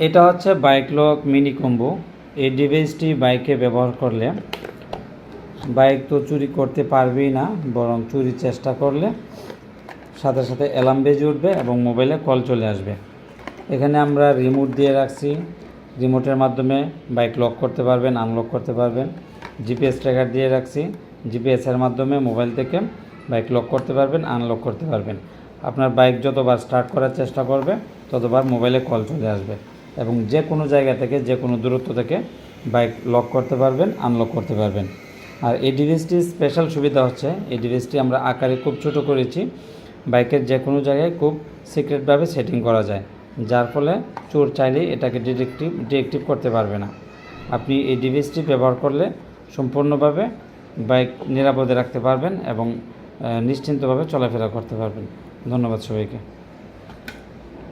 এটা হচ্ছে bike lock mini combo. এই ডিভাইসটি বাইকে ব্যবহার করলে বাইক তো চুরি করতে পারবেই না, বরং চুরির চেষ্টা করলে সাথে সাথে অ্যালার্ম বেজে উঠবে এবং মোবাইলে কল চলে আসবে। এখানে আমরা রিমোট দিয়ে রাখছি। রিমোটের মাধ্যমে বাইক লক করতে পারবেন, আনলক করতে পারবেন। জিপিএস ট্র্যাকার দিয়ে রাখছি। জিপিএসের মাধ্যমে মোবাইল থেকে বাইক লক করতে পারবেন, আনলক করতে পারবেন। আপনার বাইক যতবার স্টার্ট করার চেষ্টা করবে, ততবার মোবাইলে কল চলে আসবে। এবং যে কোনো জায়গা থেকে, যে কোনো দূরত্ব থেকে বাইক লক করতে পারবেন, আনলক করতে পারবেন। আর এই ডিভাইসটির স্পেশাল সুবিধা হচ্ছে, এই ডিভাইসটি আমরা আকারে খুব ছোট করেছি। বাইকের যে কোনো জায়গায় খুব সিক্রেটভাবে সেটিং করা যায়, যার ফলে চোর চাইলেই এটাকে ডিটেকটিভ ডিটেকটিভ করতে পারবে না। আপনি এই ডিভাইসটি ব্যবহার করলে সম্পূর্ণভাবে বাইক নিরাপদে রাখতে পারবেন এবং নিশ্চিন্তভাবে চলাফেরা করতে পারবেন। ধন্যবাদ সবাইকে।